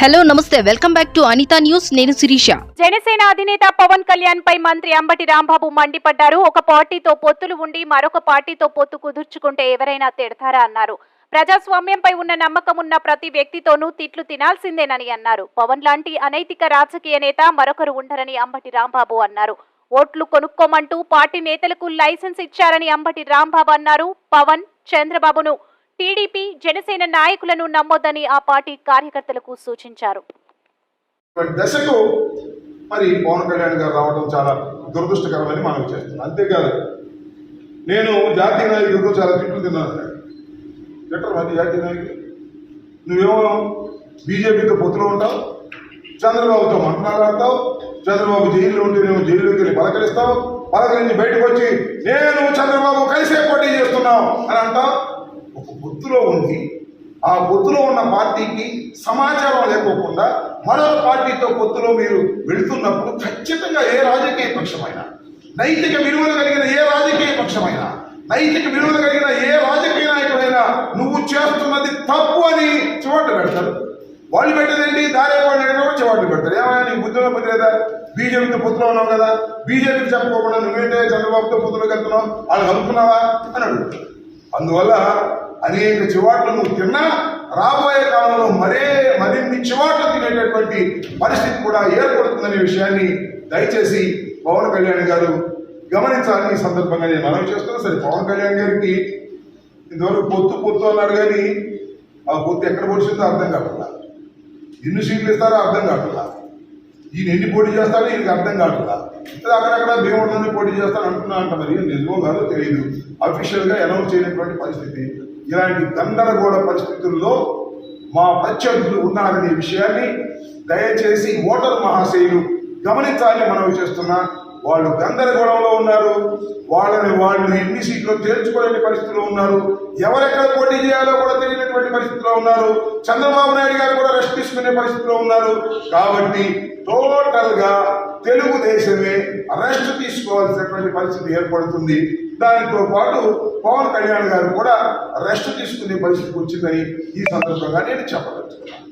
Hello నమస్తే. Welcome back to Anitha news. నేను శిరీష. జనసేన అధినేత పవన్ కళ్యాణ్ పై మంత్రి అంబటి రాంబాబు మండిపడ్డారు. ఒక పార్టీతో పొత్తులు ఉండి మరొక పార్టీతో పొత్తు కుదుర్చుకుంటే ఎవరైనా తిడతారా అన్నారు. ప్రజాస్వామ్యంపై ఉన్న నమ్మకం ఉన్న ప్రతి వ్యక్తితోనూ తిట్లు తినాల్సిందేనని అన్నారు. పవన్ లాంటి అనైతిక రాజకీయ నేత మరొకరు ఉండరని అంబటి రాంబాబు అన్నారు. ఓట్లు కొనుక్కోమంటూ పార్టీ నేతలకు లైసెన్స్ ఇచ్చారని అంబటి రాంబాబు అన్నారు. పవన్ చంద్రబాబును టీడీపీ జనసేన నాయకులను నమ్మొద్దని ఆ పార్టీ కార్యకర్తలకు సూచించారు. దశకు మరి పవన్ కళ్యాణ్ గారు రావడం చాలా దురదృష్టకరమని మనం చేస్తున్నాం. అంతేకాదు నేను జాతీయ నాయకులతో చాలా తిట్లు తిన్నాను. తిట్టరు మరి జాతీయ నాయకులు నువ్వేమో బీజేపీతో పొత్తులో ఉంటావు చంద్రబాబుతో మాట్లాడతావు చంద్రబాబు జైల్లో ఉంటే నేను జైల్లోకి వెళ్ళి పలకరిస్తావు పలకరించి బయటకు వచ్చి నేను చంద్రబాబు కలిసే పోటీ చేస్తున్నావు అని అంటావు. గుర్తులో ఉంది. ఆ గుర్తులో ఉన్న పార్టీకి సమాచారం లేకోకుండా మరో పార్టీతో పొత్తులో మీరు వెళుతున్నప్పుడు ఖచ్చితంగా ఏ రాజకీయ పక్షమైనా నైతిక విలువలు కలిగిన ఏ రాజకీయ పక్షమైనా నైతిక విలువలు కలిగిన ఏ రాజకీయ నాయకుడైనా నువ్వు చేస్తున్నది తప్పు అని చివాట్లు పెడతారు. వాళ్ళు పెట్టేదేంటి దారే వాళ్ళు కూడా చివాట్లు పెడతారు. ఏమైనా నీకు బుద్ధిలో బుద్ధి లేదా? బీజేపీతో పొత్తులో ఉన్నావు కదా. బీజేపీకి చెప్పుకోకుండా నువ్వేంటే చంద్రబాబుతో పొత్తులోకి వెళ్తున్నావు? వాళ్ళు కలుపుకున్నావా అని అడుగుతారు. అందువల్ల అనేక చివాట్లు నువ్వు తిన్నా రాబోయే కాలంలో మరే మరిన్ని చివాట్లు తినేటటువంటి పరిస్థితి కూడా ఏర్పడుతుందనే విషయాన్ని దయచేసి పవన్ కళ్యాణ్ గారు గమనించాలని ఈ సందర్భంగా నేను మనం చేస్తున్నా. సరే పవన్ కళ్యాణ్ గారికి ఇంతవరకు పొత్తు పొత్తు అన్నాడు కానీ ఆ పొత్తు ఎక్కడ పొడిచిందో అర్థం కావట్లా ఎన్ని సీట్లు ఇస్తారో అర్థం కావట్లా ఈయన ఎన్ని పోటీ చేస్తాడో ఈయనకి అర్థం కావట్లా ఇది అక్కడక్కడ భీముడిలోనే పోటీ చేస్తాను అంటున్నా అంట మరి. నిజమో కాదో తెలియదు. అఫీషియల్గా అనౌన్స్ చేయనటువంటి పరిస్థితి ఇలాంటి గందరగోళ పరిస్థితుల్లో మా ప్రత్యర్థులు ఉన్నారనే విషయాన్ని దయచేసి ఓటర్ మహాశయులు గమనించాలని మనవి చేస్తున్నా. వాళ్ళు గందరగోళంలో ఉన్నారు. వాళ్ళని వాళ్ళు ఎన్ని సీట్లు తేల్చుకోలేని పరిస్థితిలో ఉన్నారు. ఎవరెక్కడ పోటీ చేయాలో కూడా తెలియనటువంటి పరిస్థితిలో ఉన్నారు. చంద్రబాబు నాయుడు గారు కూడా రెస్ట్ తీసుకునే పరిస్థితిలో ఉన్నారు. కాబట్టి టోటల్గా తెలుగుదేశమే రెస్ట్ తీసుకోవాల్సినటువంటి పరిస్థితి ఏర్పడుతుంది. దానితో పాటు పవన్ కళ్యాణ్ గారు కూడా రెస్ట్ తీసుకునే పరిస్థితికి వచ్చిందని ఈ సందర్భంగా నేను చెప్పదలుచుకున్నాను.